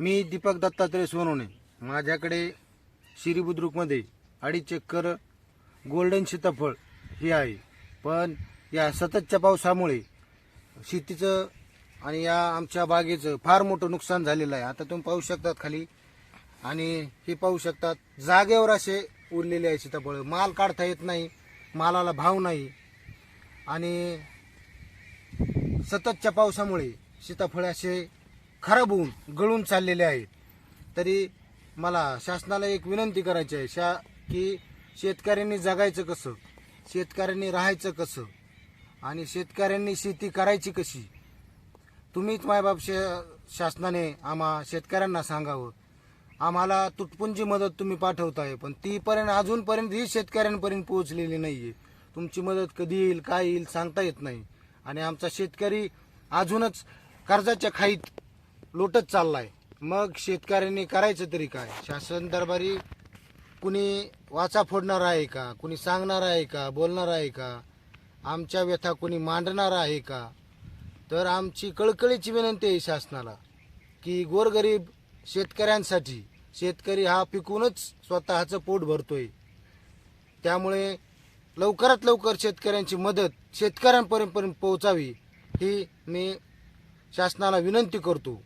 मी दीपक दत्तात्रय सोनवणे. माझ्याकडे शिरी बुद्रुकमध्ये अडीच acre golden सीताफळ हे आहे. पण या सततच्या पावसामुळे शेतीचं आणि या आमच्या बागेचं फार मोठं नुकसान झालेलं आहे. आता तुम्ही पाहू शकतात खाली. आणि हे पाहू शकतात जागेवर असे उरलेले आहे सीताफळ. माल काढता येत नाही मालाला भाव नाही. आणि सततच्या पावसामुळे सीताफळ असे खराब होऊन गळून चाललेले आहेत तरी मला शासनाला एक विनंती करायची आहे शा की शेतकऱ्यांनी जगायचं कसं शेतकऱ्यांनी राहायचं कसं आणि शेतकऱ्यांनी शेती करायची कशी तुम्हीच मायबाप शे शासनाने आम्हा शेतकऱ्यांना सांगावं. आम्हाला तुटपुंजी मदत तुम्ही पाठवताय पण तीपर्यंत अजूनपर्यंत ही शेतकऱ्यांपर्यंत पोहोचलेली नाही आहे तुमची मदत कधी येईल काय येईल सांगता येत नाही. आणि आमचा शेतकरी अजूनच कर्जाच्या खाईत लोटत चाललाय. मग शेतकऱ्यांनी करायचं तरी काय? शासन दरबारी कुणी वाचा फोडणार आहे का? कुणी सांगणार आहे का? बोलणार आहे का? आमच्या व्यथा कुणी मांडणार आहे का? तर आमची कळकळीची विनंती आहे शासनाला की गोरगरीब शेतकऱ्यांसाठी शेतकरी हा पिकूनच स्वतःचं पोट भरतोय. त्यामुळे लवकरात लवकर शेतकऱ्यांची मदत शेतकऱ्यांपर्यंत पोहोचावी ही मी शासनाला विनंती करतो.